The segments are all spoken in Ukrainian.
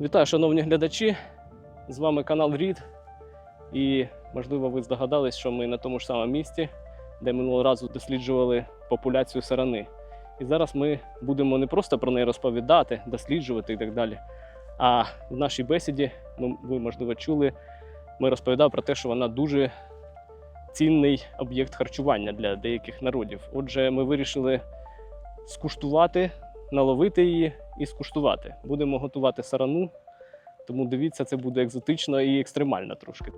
Вітаю, шановні глядачі! З вами канал Рід. І можливо ви здогадались, що ми на тому ж самому місці, де минулого разу досліджували популяцію сарани. І зараз ми будемо не просто про неї розповідати, досліджувати і так далі. А в нашій бесіді, ну, ви можливо чули, ми розповідали про те, що вона дуже цінний об'єкт харчування для деяких народів. Отже, ми вирішили скуштувати, наловити її і скуштувати. Будемо готувати сарану, тому дивіться, це буде екзотично і екстремально трошки.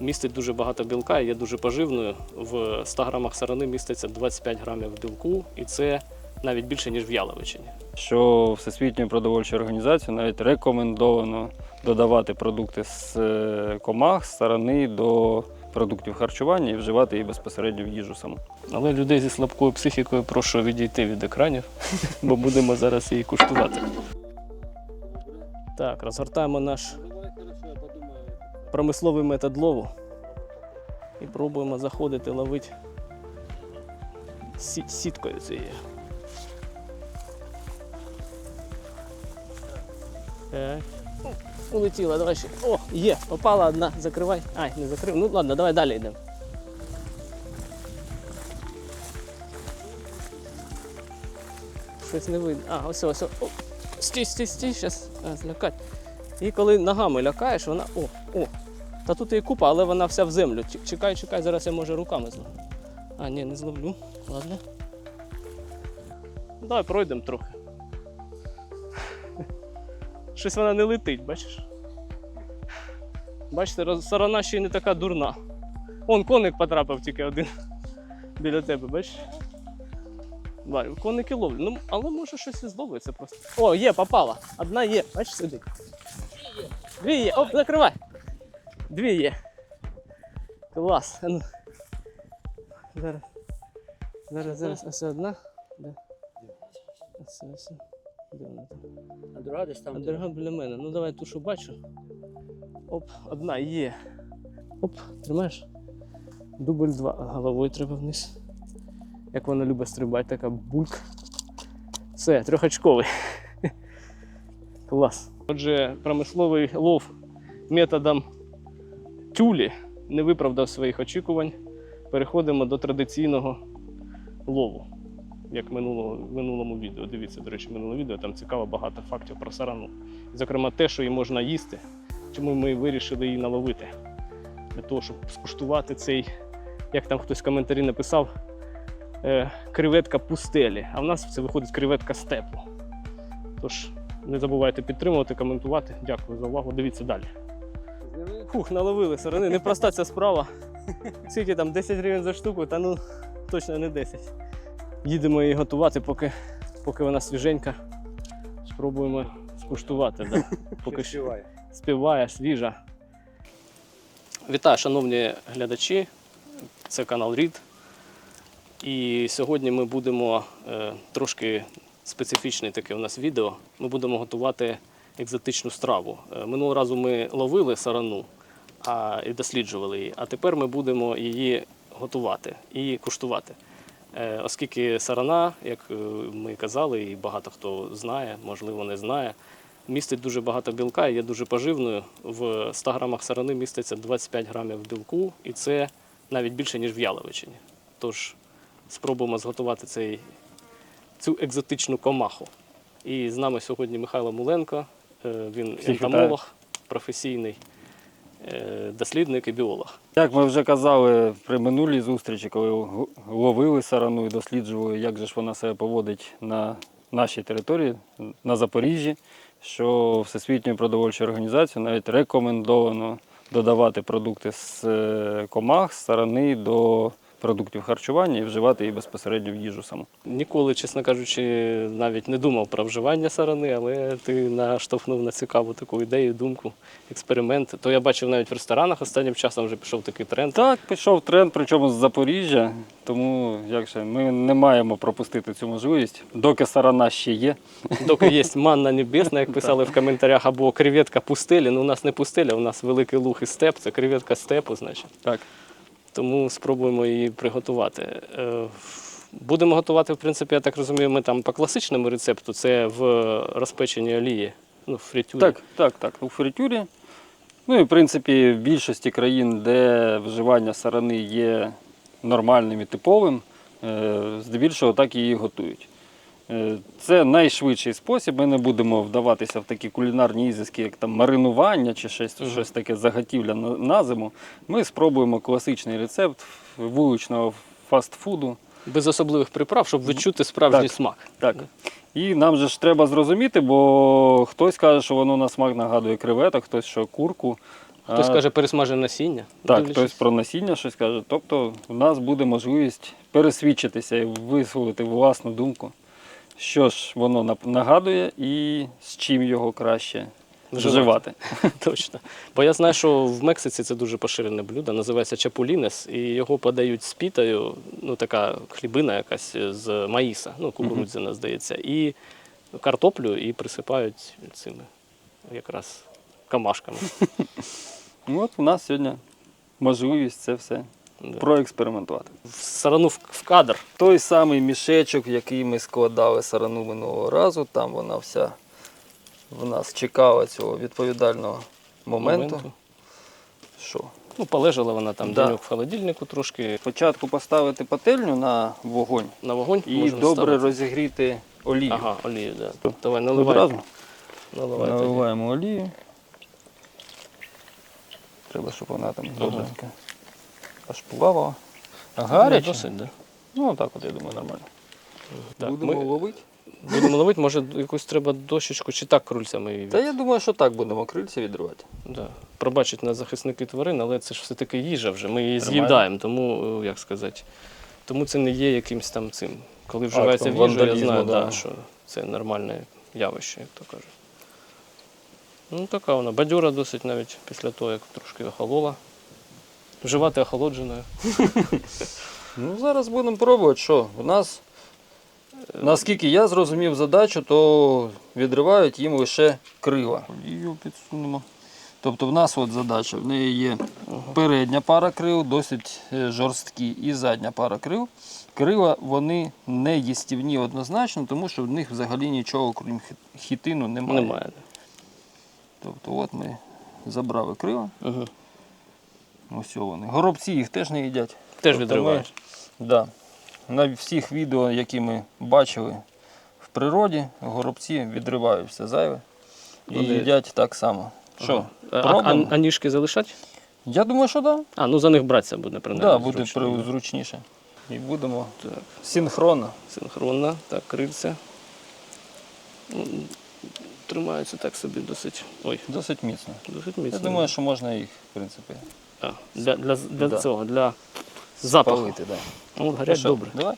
Містить дуже багато білка є дуже поживною. В 100 грамах сарани міститься 25 грамів білку, і це навіть більше, ніж в яловичині. що Всесвітньою продовольчою організацією навіть рекомендовано додавати продукти з е, комах, з сторони до продуктів харчування і вживати їх безпосередньо в їжу саму. Але людей зі слабкою психікою прошу відійти від екранів, бо будемо зараз її куштувати. Так, розгортаємо наш промисловий метод лову і пробуємо заходити ловити сі- сіткою цією. Так. Улетіла, давай ще. О, є, попала одна, закривай. Ай, не закрив. Ну ладно, давай далі йдемо. Щось не видно. А, ось, ось. О. Стій, стій, стій, зараз злякать. І коли ногами лякаєш, вона. О, о. Та тут її купа, але вона вся в землю. Чекай, чекай, зараз я може руками зловлю. А, ні, не зловлю. Ладно. Давай пройдемо трохи. Щось вона не летить, бачиш? Бачите, сторона ще й не така дурна. Вон коник потрапив тільки один біля тебе, бачиш? Варю, коники ловлю. Ну, але може щось і зловиться просто. О, є, попала. Одна є, бачиш, сидить. Дві є. Оп, закривай. Дві є. Клас. Ну. Зараз. Зараз, зараз. Ось одна. Ось, ось. Де вона там? А друга десь А там. дорога біля мене. Ну давай ту, що бачу. Оп, одна є. Оп, тримаєш? Дубль два. Головою треба вниз. Як вона любить стрибати, така бульк. Все, трьохочковий. Клас. Отже, промисловий лов методом тюлі не виправдав своїх очікувань. Переходимо до традиційного лову. Як в минулому відео. Дивіться, до речі, минуле відео, там цікаво багато фактів про сарану. Зокрема, те, що її можна їсти, чому ми вирішили її наловити. Для того, щоб скуштувати цей, як там хтось в коментарі написав, е, креветка пустелі. А в нас це виходить креветка степу. Тож не забувайте підтримувати, коментувати. Дякую за увагу. Дивіться далі. Фух, наловили сарани. Непроста ця справа. Скільки там 10 гривень за штуку, та ну точно не 10. Їдемо її готувати, поки, поки вона свіженька. Спробуємо скуштувати. Да. Поки що співає, свіжа. Вітаю, шановні глядачі. Це канал Рід. І сьогодні ми будемо е, трошки специфічне таке у нас відео. Ми будемо готувати екзотичну страву. Е, минулого разу ми ловили сарану а, і досліджували її, а тепер ми будемо її готувати і куштувати. Е, Оскільки сарана, як е, ми казали, і багато хто знає, можливо, не знає, містить дуже багато білка і є дуже поживною. В 100 грамах сарани міститься 25 грамів білку, і це навіть більше, ніж в яловичині. Тож спробуємо зготувати цей, цю екзотичну комаху. І з нами сьогодні Михайло Муленко, е, він Всіх ентомолог, професійний дослідник і біолог. Як ми вже казали при минулій зустрічі, коли ловили сарану і досліджували, як же ж вона себе поводить на нашій території, на Запоріжжі, що Всесвітньою продовольчою організацією навіть рекомендовано додавати продукти з е, комах, з сторони до продуктів харчування і вживати їх безпосередньо в їжу саму. Ніколи, чесно кажучи, навіть не думав про вживання сарани, але ти наштовхнув на цікаву таку ідею, думку, експеримент. То я бачив навіть в ресторанах останнім часом вже пішов такий тренд. Так, пішов тренд, причому з Запоріжжя, тому як же, ми не маємо пропустити цю можливість, доки сарана ще є. Доки є манна небесна, як писали в коментарях, або креветка пустелі. Ну, у нас не пустеля, у нас великий луг і степ, це креветка степу, значить. Так. Тому спробуємо її приготувати. Е, Будемо готувати, в принципі, я так розумію, ми там по класичному рецепту, це в розпеченій олії Ну, в фритюрі. Так, так, так. У фритюрі. Ну і в принципі в більшості країн, де вживання сарани є нормальним і типовим, е, здебільшого так її готують. Е, Це найшвидший спосіб. Ми не будемо вдаватися в такі кулінарні ізиски, як там маринування чи щось, Мгм. щось таке заготівля на, на зиму. Ми спробуємо класичний рецепт вуличного фастфуду. Без особливих приправ, щоб відчути справжній Так. смак. Так. І нам же ж треба зрозуміти, бо хтось каже, що воно на смак нагадує креветок, хтось що курку. Хтось А, каже, пересмажене насіння. так, Дивлячись. хтось про насіння щось каже. Тобто в нас буде можливість пересвідчитися і висловити власну думку, що ж воно нагадує і з чим його краще Вживати. Точно. Бо я знаю, що в Мексиці це дуже поширене блюдо, називається чапулінес, і його подають з пітою, ну така хлібина якась з маїса, ну кукурудзяна, здається, і картоплю, і присипають цими якраз камашками. Ну, От у нас сьогодні можливість це все Да. проекспериментувати. В Сарану в, кадр. Той самий мішечок, який ми складали сарану минулого разу, там вона вся в нас чекала цього відповідального моменту. Що? Ну, полежала вона там Да. денек в холодильнику трошки Спочатку поставити пательню на вогонь на вогонь. і добре ставити. розігріти олію. Ага, олію, да. Давай, наливай. Одразу Наливай тоді. наливаємо олію. Треба, щоб вона там Ага. Аж плавала. А Ну, гаряче? Досить, да. Ну так от я думаю, нормально. Так, Будемо ми ловити? будемо ловити, може якусь треба дощечку чи так крульцями її. Та я думаю, що так будемо крильця відривати. Да. Пробачить нас захисники тварин, але це ж все-таки їжа вже. Ми її Нормально. з'їдаємо, тому, е, як сказати, тому це не є якимось там цим. Коли вживається в Актом їжу, я вандалізму, знаю, да. да, що це нормальне явище, як то кажуть. Ну, така вона. Бадьора досить навіть після того, як трошки охолола. Вживати охолодженою. Ну, зараз будемо пробувати, що у нас, наскільки я зрозумів задачу, то відривають їм лише крила. Олію підсунемо. Тобто в нас от задача, в неї є передня пара крил, досить е, жорсткі, і задня пара крил. Крила вони не їстівні однозначно, тому що в них взагалі нічого, крім хітину, немає. Немає. Тобто от ми забрали крила, Угу. Ось вони. Горобці їх теж не їдять. Теж Тобто відривають. Ми, да, на всіх відео, які ми бачили в природі, горобці відривають все зайве і Вони- їдять так само. Що? А, а, а ніжки залишать? Я думаю, що так. Да. А, ну за них братися буде принаймні. Да, буде зручно, зручніше. І будемо Так. синхронно. Синхронно, так, крильця. Тримаються так собі досить. Ой, Досить міцно. досить міцно. Я думаю, що можна їх, в принципі, Для, для, для Да. цього, для запаху. палити. Да. Ну, горять Що, добре. Давай.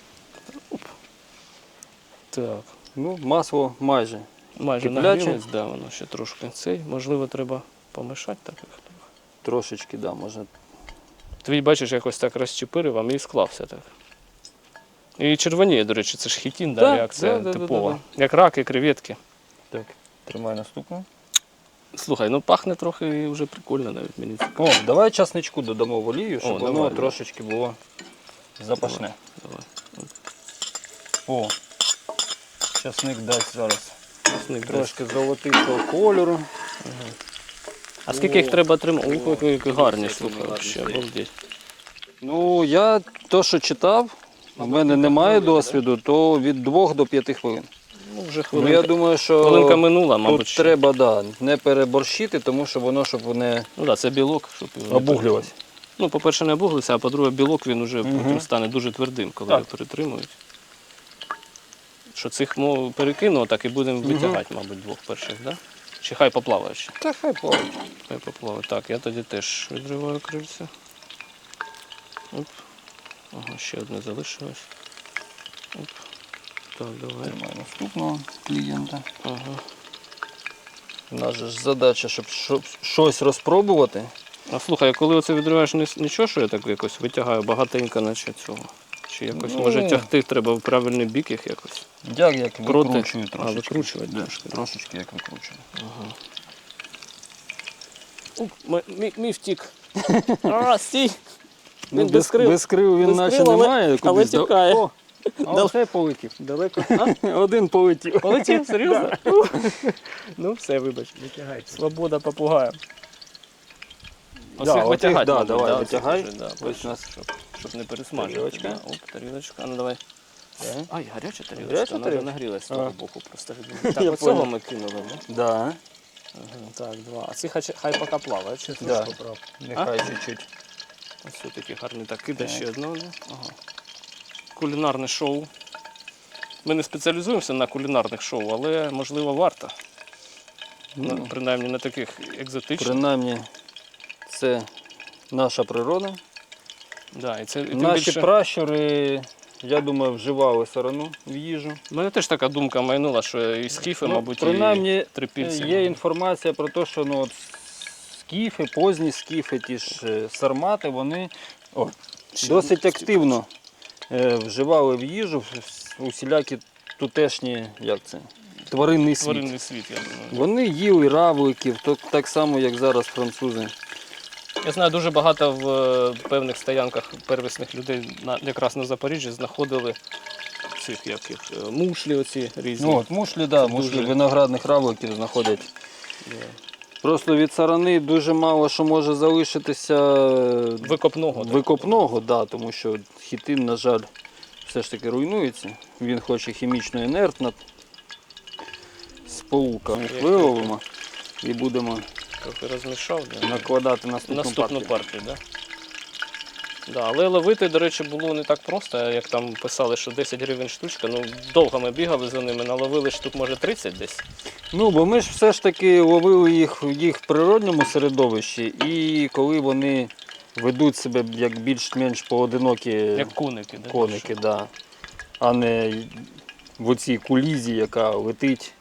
Так. Ну, масло майже. Майже нагрілось, да, воно ще трошки цей. Можливо, треба помішати так. Трошечки, да, можна. Твій бачиш, якось так розчепирив, а мій склався так. І червоніє, до речі, це ж хітін, да, Да, реакція да, да, да, типова. да, Як раки, креветки. Так, тримай наступну. Слухай, ну пахне трохи і вже прикольно навіть мені. О, давай часничку додамо в олію, щоб О, воно давай, давай. трошечки було запашне. Давай. О, часник дасть зараз дасть. трошки золотистого кольору. А скільки їх треба тримати? Ух, які- гарні, слухай, обалдеть. Ну, я то, що читав, у мене немає досвіду, то від 2 до 5 хвилин. Вже Ну, я думаю, що хвилинка минула, тут мабуть. ще. треба да, не переборщити, тому що воно, щоб не Ну так, да, це білок, щоб його не обуглювалось. Ну, по-перше, не обуглився, а по-друге, білок він уже Мгм. потім стане дуже твердим, коли Так. його перетримують. Що цих мов перекину, так і будемо витягати, мабуть, двох перших, так? Да? Чи хай поплавають ще? Та хай плавить. Хай поплавають. Так, я тоді теж відриваю крильця. Оп. Ага, ще одне залишилось. Оп. Так, давай. Тримай наступного клієнта. Ага. У нас же ж задача, щоб що- щось розпробувати. А слухай, коли оце відриваєш ні- нічого, що я так якось витягаю багатенько, наче цього. Чи якось Ну. може тягти треба в правильний бік їх якось. Як як Проти- викручую А, викручувати Да, трошки. Трошечки як викручую. Ага. Ух, мій, мій, мій втік. А, стій! Він без крил. без крил він Без наче крил, але- немає. але кудись да- тікає. О, А Дал- оце полетів. Далеко. Один полетів. Полетів, серйозно? ну все, вибач. Свобода попугая. Да, Оцих оцих, витягати, да, давай, витягай. Ось нас щоб, щоб не пересмажувати. тарілочка. Оп, тарілочка. Ну давай. Ай, гаряча тарілочка, Гаряча вона вже тарілочка? нагрілась з того боку. Просто так, оцього понял. ми кинули. Да? Да. Ага, так, два. А ці хай, хай поки плавають. Чи Да. Нехай чуть-чуть. Ось все таки гарний. Так, кидай ще одного. да? Ага. Кулінарне шоу. Ми не спеціалізуємося на кулінарних шоу, але можливо варто. Ну, принаймні на таких екзотичних. принаймні, це наша природа. Да, і це, і тим Наші більше... пращури, я думаю, вживали сарану в їжу. У мене теж така думка майнула, що і скіфи, Ну, мабуть, принаймні, і трипільці. Є інформація про те, що ну, от скіфи, позні скіфи, ті ж е, сармати, вони о, досить активно вживали в їжу усілякі тутешні, як це, тваринний світ. Тваринний світ, я думаю. Вони їли равликів, так само, як зараз французи. Я знаю, дуже багато в е, певних стоянках первісних людей на, якраз на Запоріжжі знаходили цих як їх, е, мушлі оці різні. Ну, от, мушлі, да, мушлі дуже- виноградних равликів знаходять. Да. Просто від сарани дуже мало що може залишитися е, Викопного. викопного, да, тому що хітин, на жаль, все ж таки руйнується. Він хоче хімічно інертна. Сполука виловимо і будемо Трохи розмішав. Да. накладати наступну, Наступну партію. партію. Да? Да, але ловити, до речі, було не так просто, як там писали, що 10 гривень штучка. Ну, довго ми бігали за ними, наловили штук, може, 30 десь. Ну, бо ми ж все ж таки ловили їх в їх природньому середовищі, і коли вони ведуть себе як більш-менш поодинокі Як коники. Да? коники, да, а не в оцій кулізі, яка летить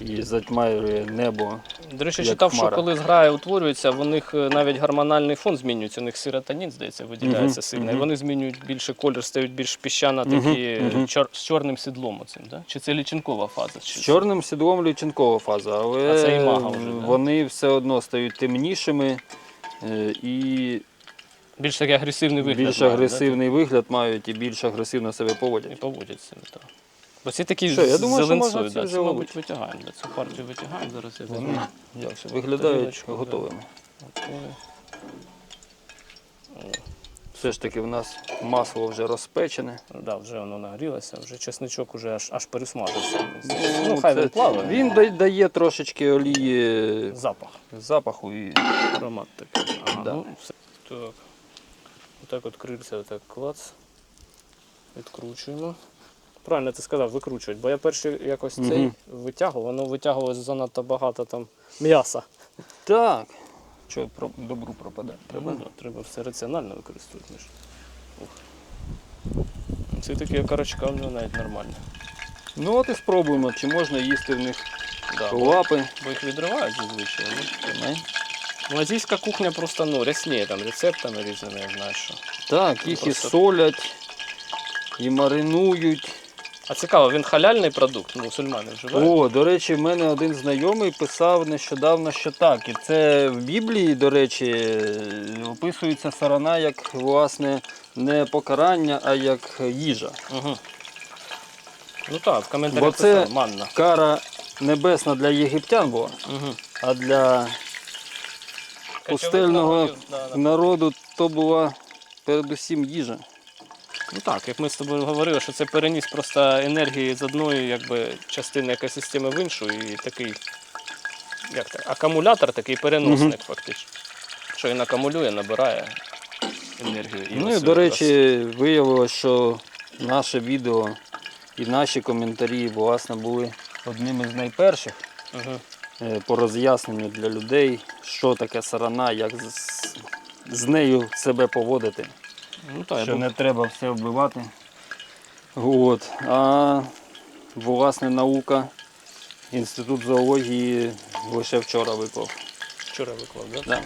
і затьмарює небо. До речі, Як читав, хмара. що коли зграя утворюється, в них е, навіть гормональний фон змінюється. У них серотонін, здається, виділяється сильно. І вони змінюють більше колір, стають більш піщано Мгм, такі е, чор- з чорним сідлом оцим, да? Чи це лічинкова фаза? Чи З чорним сідлом лічинкова фаза, але А це імага вже, да? вони все одно стають темнішими е, і Більш такий агресивний вигляд. більш мають, агресивний вигляд мають і більш агресивно себе Да? І поводять. поводять себе так. Бо ці такі Що, я думаю, що можна ці да? вже це, мабуть, витягаємо. Да? Цю партію витягаємо, зараз я візьму. Вони як це, виглядають Тарілочку, да. готовими. Готові. Все ж таки в нас масло вже розпечене. Да, вже воно нагрілося, вже чесничок уже аж, аж пересмажився. Ну, хай це- він плаває. Він да- дає трошечки олії Запах. запаху і Аромат такий. Ага, Да. ну, все. Так. Отак от крильця, отак клац. Відкручуємо. Правильно ти сказав, викручувати, бо я перший якось цей Мгм. витягував, воно витягувалося занадто багато там м'яса. так. Що про добру пропадає? Треба, да, треба все раціонально використовувати. Ух. Це такі окорочка, в нього навіть нормально. Ну от і спробуємо, чи можна їсти в них Да, бо, лапи. бо їх відривають зазвичай. Ну? Ну, азійська кухня просто ну, рясніє там рецептами різними, я знаю що. Так, їх і солять, і маринують. А цікаво, він халяльний продукт, мусульмани вживають. О, до речі, в мене один знайомий писав нещодавно, що так. І це в Біблії, до речі, описується сарана як власне не покарання, а як їжа. Угу. Ну так, в коментарях Бо це- писав, манна. Кара небесна для єгиптян була, Угу. а для пустельного народу то була передусім їжа. Ну так, як ми з тобою говорили, що це переніс просто енергії з одної якби, частини екосистеми в іншу і такий як так, акумулятор, такий переносник фактично. Що він акумулює, набирає енергію. І Ну і до речі, виявилося, що наше відео і наші коментарі власне були одними з найперших е, по роз'ясненню для людей, що таке сарана, як з, з нею себе поводити. Ну, так, що не треба все вбивати. От. А власне наука, інститут зоології лише вчора виклав. вчора виклав, да? Да.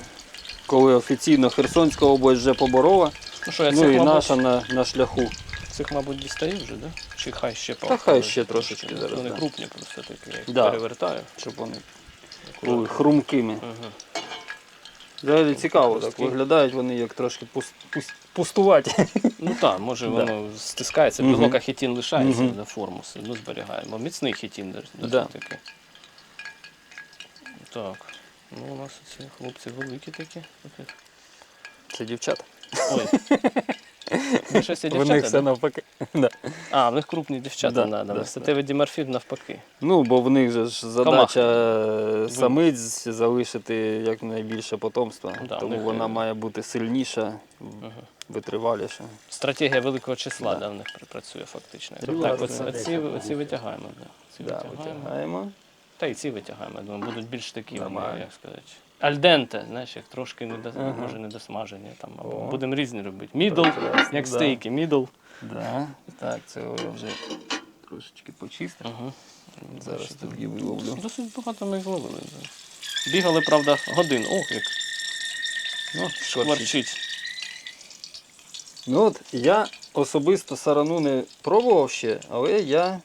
Коли офіційно Херсонська область вже поборола, Ну що, я ну цих, і мабуть, наша на, на шляху. цих, мабуть, дістаю вже, да? Чи хай ще Та хай ще трошечки зараз, Вони да. крупні просто такі, я їх Да. перевертаю. щоб вони були хрумкими. Угу. Взагалі цікаво, так виглядають вони як трошки пус- пус- пустуваті. Ну так, може Да. воно стискається, білок хітін лишається, угу. на форму одно зберігаємо. Міцний хітін Да. таки. Так. Ну, у нас ці хлопці великі такі. Це дівчата. Ой. Більшості В них все да? навпаки. Да. А, в них крупні дівчата Да, надо. да, Статевий діморфізм навпаки. Ну, бо в них же ж задача е, самиць залишити якнайбільше потомства. Да, в тому них, вона е, має бути сильніша, витриваліша. Стратегія великого числа Да. в них пр- працює фактично. Ну, Так, оці, оці, оці витягаємо. Да. Ці Да, витягаємо. витягаємо. Та й ці витягаємо, я думаю, будуть більш такі, вони, Нормально. як сказати. Альденте, знаєш, як трошки не до, Ага. може не досмажені. Там, або О. будемо різні робити. Мідл, Прекрасно, як да. стейки, мідл. Да. Так, це вже трошечки почистив. Ага. Зараз тобі виловлю. Досить багато ми їх ловили. Да. Бігали, правда, годин. Ох, як Ну, шкварчить. Ну от я особисто сарану не пробував ще, але я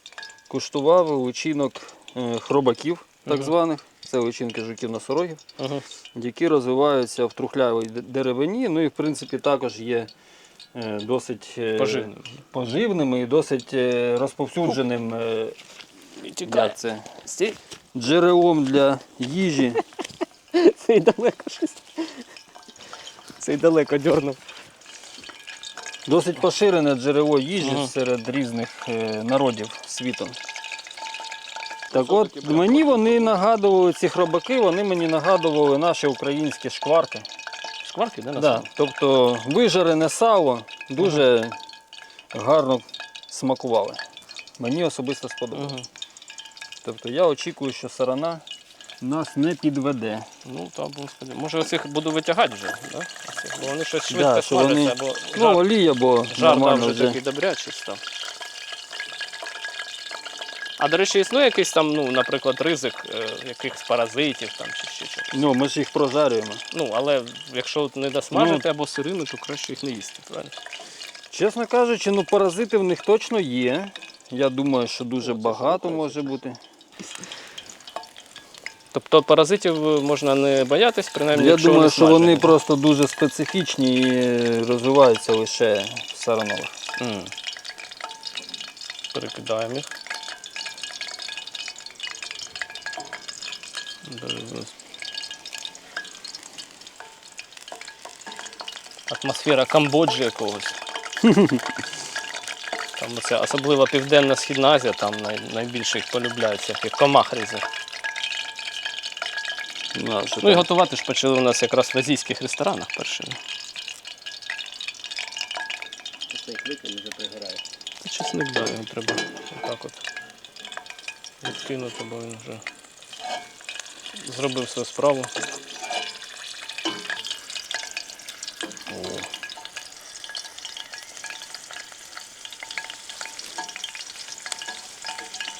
куштував личинок е, хробаків, так званих. Це личинки жуків носорогів, Ага. які розвиваються в трухлявій деревині. Ну і в принципі також є е, досить е, Поживним. поживним і досить е, розповсюдженим е, І тікає. як це, Стій. джерелом для їжі. Цей далеко щось. Цей далеко дьорнув. Досить поширене джерело їжі серед різних е, народів світу. Так от, мені вони нагадували, ці хробаки, вони мені нагадували наші українські шкварки. Шкварки, да, на Да, тобто вижарене сало дуже гарно смакували. Мені особисто сподобалось. Ага. Тобто я очікую, що сарана нас не підведе. Ну, так, господи. Може оцих буду витягати вже, да? Оцих, бо вони щось швидко Да, що вони- бо Ну, жар, олія, бо жар там нормально вже вже. такий добрячий став. А до речі, існує якийсь там, ну, наприклад, ризик е, якихось паразитів там чи ще чогось. Ну, ми ж їх прожарюємо. Ну, але якщо от не досмажити Ну. або сирими, то краще їх не їсти, правильно? Чесно кажучи, ну паразити в них точно є. Я думаю, що дуже багато може бути. Тобто паразитів е, можна не боятись, принаймні, Я якщо думаю, що вони просто дуже специфічні і розвиваються лише в саранових. М. Перекидаємо їх. Атмосфера Камбоджі якогось. Там оця, особливо Південна Східна Азія, там най, найбільше їх полюбляють, всяких комах різних. Ну, Ну і готувати ж почали у нас якраз в азійських ресторанах першими. Та чесник, да, його треба отак от відкинути, бо він вже зробив свою справу.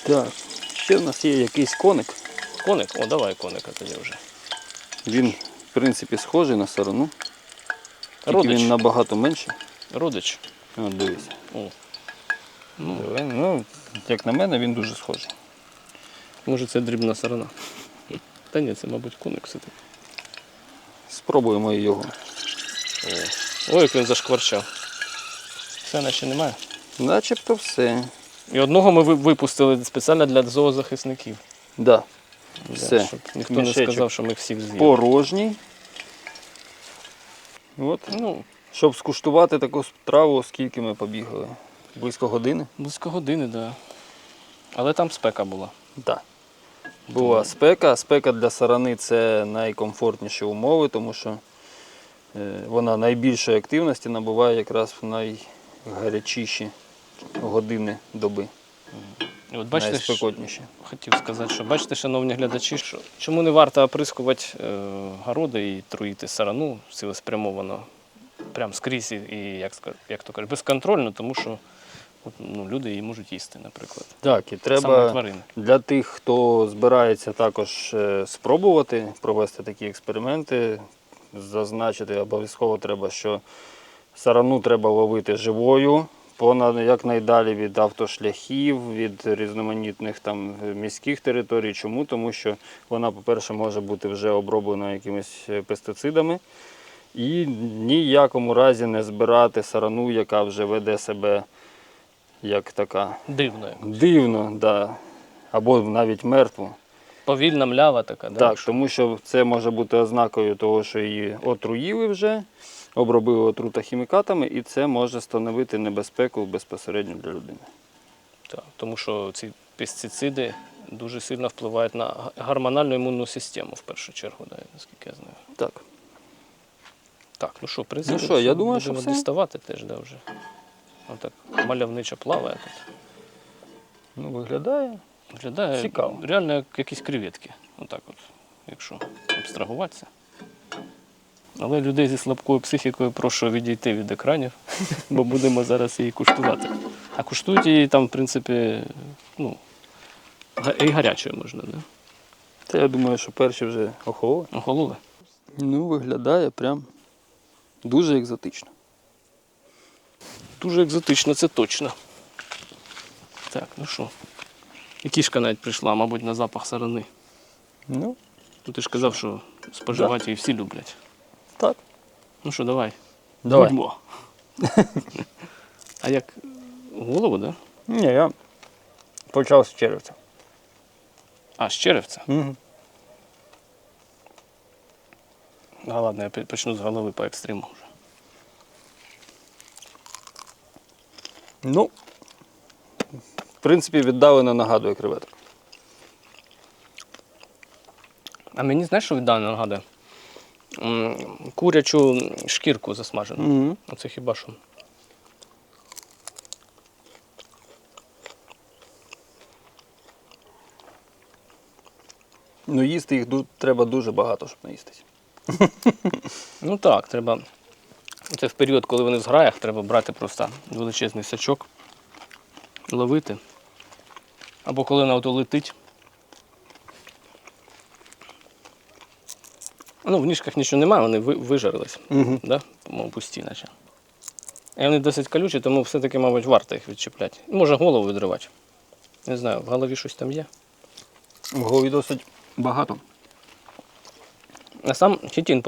Так, ще в нас є якийсь коник. Коник? О, давай коника тоді вже. Він, в принципі, схожий на сарану. Тільки Родич. він набагато менший. Родич. От дивись. О. Ну, ну, як на мене, він дуже схожий. Може це дрібна сторона. Та ні, це, мабуть, коник все таки. Спробуємо і його. Ой, як він зашкварчав. Все наче немає. Начебто все. І одного ми випустили спеціально для зоозахисників. Да. Да, Все. Щоб ніхто не сказав, що ми всіх з'їли. Порожній. От. Ну, Щоб скуштувати таку страву, скільки ми побігали? Близько години? близько години, так. Да. Але там спека була. Так. Була спека. Спека для сарани це найкомфортніші умови, тому що е, вона найбільшої активності набуває якраз в найгарячіші години доби. І от бачите, що, хотів сказати, що бачите, шановні глядачі, що чому не варто оприскувати е, городи і труїти сарану цілеспрямовано, прям скрізь і, як, як то кажуть, безконтрольно, тому що ну, люди її можуть їсти, наприклад. Так, і Саме треба тварини. для тих, хто збирається також е, спробувати провести такі експерименти, зазначити обов'язково треба, що сарану треба ловити живою, понад якнайдалі від автошляхів, від різноманітних там міських територій. Чому? Тому що вона, по-перше, може бути вже оброблена якимись е, пестицидами. І ніякому разі не збирати сарану, яка вже веде себе як така Дивно. дивно, да. або навіть мертву. Повільна млява така, да? Так, тому що це може бути ознакою того, що її отруїли вже, обробили отрута хімікатами, і це може становити небезпеку безпосередньо для людини. Так, тому що ці пестициди дуже сильно впливають на гормональну імунну систему в першу чергу, да, наскільки я знаю. Так. Так, ну що, в принципі, що, я думаю, що все. діставати теж, да, вже. Отак мальовничо плаває тут. Ну, виглядає. Виглядає Цікаво. реально як якісь креветки. Отак от, якщо абстрагуватися. Але людей зі слабкою психікою прошу відійти від екранів, бо будемо зараз її куштувати. А куштують її там, в принципі, ну, і гарячою можна, да? Це я думаю, що перші вже охололи. Охололи. Ну, виглядає прям дуже екзотично. Дуже екзотично, це точно. Так, ну що. І кішка навіть прийшла, мабуть, на запах сарани. Ну, Ну ти ж казав, що споживати її всі люблять. так. Ну що, давай. Давай. Будьмо. а як голову, да? Ні, я почав з черевця. А, з черевця? Угу. А ладно, я почну з голови по екстриму вже. Ну, в принципі, віддалено нагадує креветок. А мені знаєш, що віддано нагадує? Курячу шкірку засмажену. Угу. Оце хіба що. Ну, їсти їх треба дуже багато, щоб наїстись. Ну так, треба. Це в період, коли вони в зграях, треба брати просто величезний сачок, ловити. Або коли вона ото летить. Ну, в ніжках нічого немає, вони вижарились. Угу. Да? По-моєму, пусті, наче. І вони досить колючі, тому все-таки, мабуть, варто їх відчіпляти. Може голову відривати. Не знаю, в голові щось там є. В голові досить багато. А сам хітін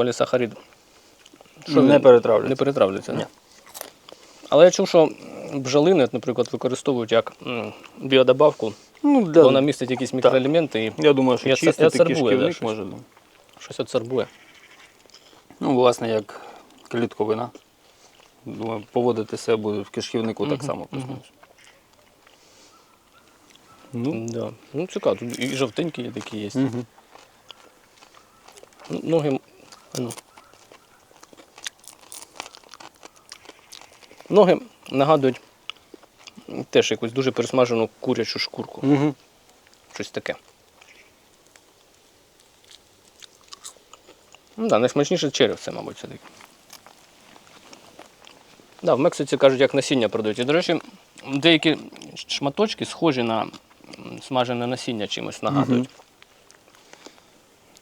полісахарид. не він? перетравлюється. Не перетравлюється, Ні. Але я чув, що бджолини, наприклад, використовують як м, біодобавку, Ну, бо для... вона містить якісь мікроелементи і Я думаю, що Я це- чистити я цербую, да, кишківник щось. може. да. щось адсорбує. Ну, власне, як клітковина. Думаю, поводити себе буде в кишківнику так само. плюс-мінус. Ну, Да. Ну, цікаво, тут і жовтенькі є такі є. угу. Ну, Ноги. м- а ну. Ноги нагадують теж якусь дуже пересмажену курячу шкурку. Угу. Щось таке. Ну, да, найсмачніше черевце, мабуть, все-таки. Да, в Мексиці кажуть, як насіння продають. І, до речі, деякі шматочки схожі на смажене насіння чимось нагадують.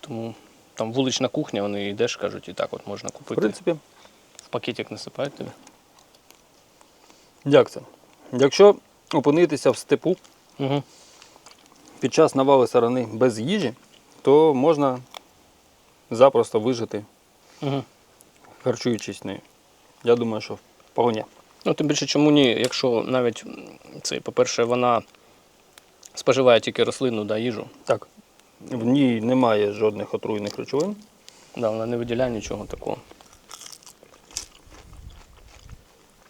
Тому там вулична кухня, вони йдеш, кажуть, і так от можна В принципі, В пакетик насипають тобі. Як це? Якщо опинитися в степу Угу. під час навали сарани без їжі, то можна запросто вижити, Угу. харчуючись нею. Я думаю, що вполне. Ну, тим більше, чому ні, якщо навіть це, по-перше, вона споживає тільки рослинну да, їжу, Так. В ній немає жодних отруйних речовин. да, вона не виділяє нічого такого.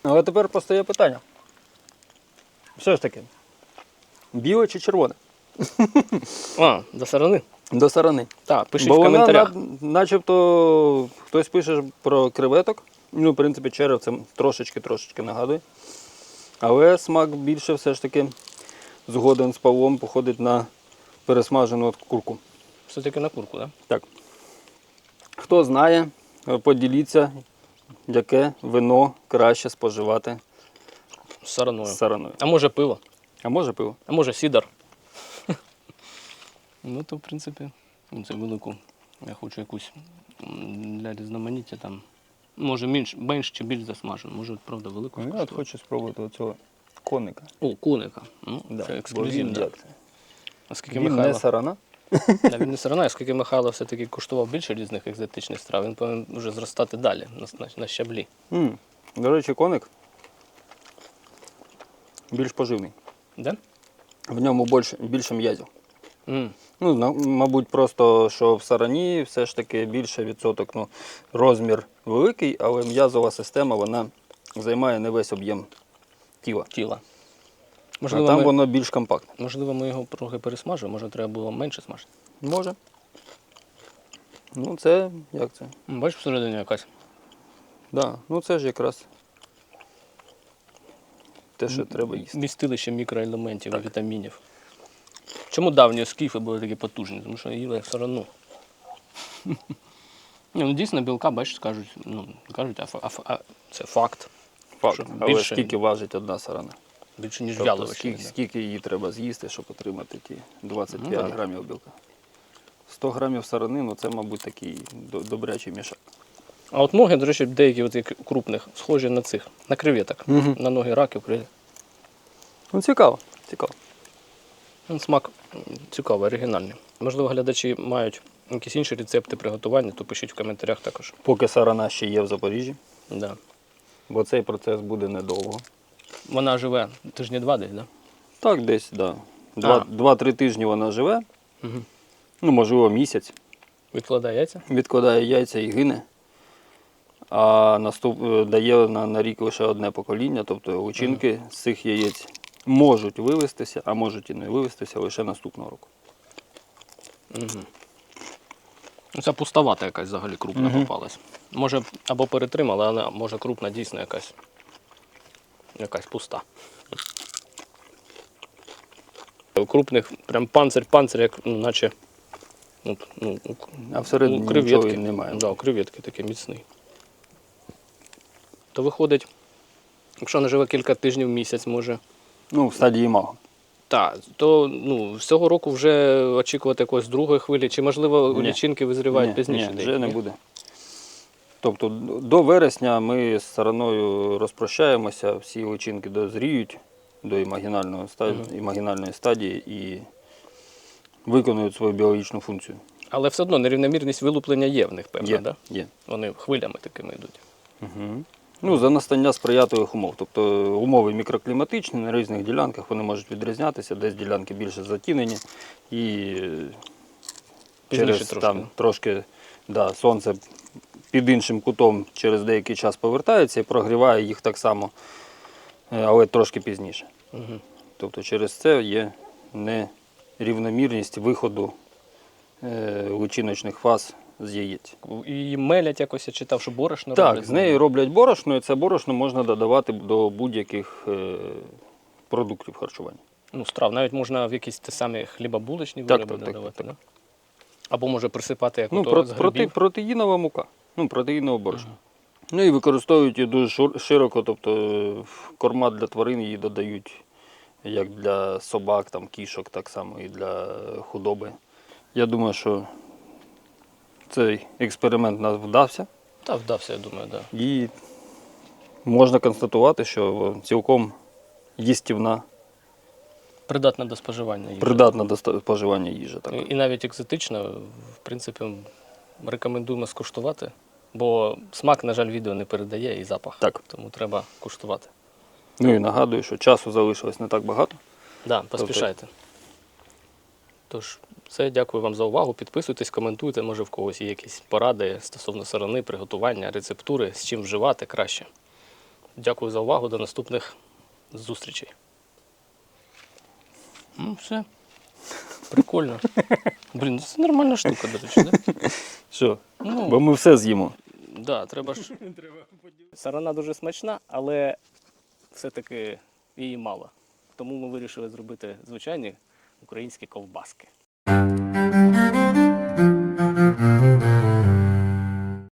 Але тепер постає питання. Все ж таки, біле чи червоне? А, до сарани? До сарани. Так, пишіть Бо в коментарях. на- начебто хтось пише про креветок. Ну, в принципі, черев це трошечки-трошечки нагадує. Але смак більше все ж таки згоден з Павлом походить на пересмажену курку. Все-таки на курку, так? Так. Хто знає, поділіться, яке вино краще споживати З сараною. з сараною. А може пиво, А може пиво? а може сідар. ну, то, в принципі, ну, це велику. Я хочу якусь м, для різноманіття там Може, менш, менш чи більш засмажено. Може, правда, велику Ну, Я от хочу спробувати оцього коника. О, коника. Ну, Да, це бо ексклюзивно. він як це? Оскільки Він Михайло... не сарана. Да, він не сирена, оскільки Михайло все-таки куштував більше різних екзотичних страв, він повинен вже зростати далі на, на, на щаблі. М, До речі, коник більш поживний. Де? В ньому більше, більше м'язів. М. Ну, на- мабуть, просто що в сарані все ж таки більше відсоток. Ну, розмір великий, але м'язова система вона займає не весь об'єм тіла. Тіла. А там ми, воно більш компактне. можливо, ми його трохи пересмажимо, може треба було менше смажити. Може. Ну, це як це? Бачиш всередині якась. Да. Ну це ж якраз те, що треба їсти. Містилище мікроелементів і вітамінів. Чому давні скіфи були такі потужні? Тому що їли все одно. Ні, ну дійсно білка, бачиш, кажуть, ну, кажуть, а, а, а це факт. Факт. Але більше- скільки важить одна сарана? Більше, ніж Тобто, вяловище. скільки, скільки її треба з'їсти, щоб отримати ті 25 Ну, так. грамів білка? 100 грамів сарани, ну це, мабуть, такий добрячий мішок. А от ноги, до речі, деякі от як крупних, схожі на цих, на креветок. Мгм. На ноги раків. криль. Ну, цікаво, цікаво. Ну, Смак цікавий, оригінальний. Можливо, глядачі мають якісь інші рецепти приготування, то пишіть в коментарях також. Поки сарана ще є в Запоріжжі, Да. бо цей процес буде недовго. Вона живе тижні два десь, да? Так, десь, да. Два-. Два-три тижні вона живе, Угу. ну, можливо, місяць. Відкладає яйця. відкладає яйця і гине, а наступ... е, дає на, на рік лише одне покоління, тобто личинки з цих яєць можуть вивестися, а можуть і не вивестися лише наступного року. Угу. Ну, Ця пустовата якась взагалі крупна Мгм. попалась. Може, або перетримала, але може крупна дійсно якась. Якась пуста. У крупних прям панцир-панцир, як ну, наче. Ну, у, А всередині креветки. немає. Да, креветки такий міцний. То виходить, якщо вона живе кілька тижнів місяць, може. Ну, в стадії маго. Так, то ну, з цього року вже очікувати якоїсь другої хвилі, чи можливо Ні. лічинки визрівають ні, пізніше? ні, вже не буде. Тобто до вересня ми з сараною розпрощаємося, всі личинки дозріють до імагінальної стадії, Мгм. імагінальної стадії і виконують свою біологічну функцію. Але все одно нерівномірність вилуплення є в них, певно, Є, Да? є. Вони хвилями такими йдуть. Угу. Ну, за настання сприятливих умов. Тобто умови мікрокліматичні на різних ділянках вони можуть відрізнятися, десь ділянки більше затінені і е, Пізніше через трошки. там трошки да, сонце під іншим кутом через деякий час повертається і прогріває їх так само, е, але трошки пізніше. Угу. Тобто через це є нерівномірність виходу е, личиночних фаз з яєць. І мелять якось, я читав, що борошно Так, роблять. з неї роблять борошно, і це борошно можна додавати до будь-яких е, продуктів харчування. Ну, страв. Навіть можна в якісь ті самі хлібобулочні Так, вироби так, так, додавати, так, да? Або може присипати як Ну, ото про, з проте, грибів. протеїнова мука, ну, протеїнове борошно. Ну і використовують її дуже широко, тобто корма для тварин її додають як для собак, там, кішок, так само і для худоби. Я думаю, що цей експеримент у нас вдався. Та вдався, я думаю, так. Да. І можна констатувати, що цілком їстівна, Придатна до споживання їжі. придатна до споживання їжа. Так. І, навіть екзотично, в принципі, рекомендуємо скуштувати, бо смак, на жаль, відео не передає і запах. Так. Тому треба куштувати. Ну і нагадую, що часу залишилось не так багато. Да, поспішайте. Тож, все, дякую вам за увагу. Підписуйтесь, коментуйте, може в когось є якісь поради стосовно сирени, приготування, рецептури, з чим вживати краще. Дякую за увагу, до наступних зустрічей. Ну, все. Прикольно. Блін, це нормальна штука, до речі, да? Що? Ну, Бо ми все з'їмо. Да, треба ж. Сарана дуже смачна, але все-таки її мало. Тому ми вирішили зробити звичайні українські ковбаски.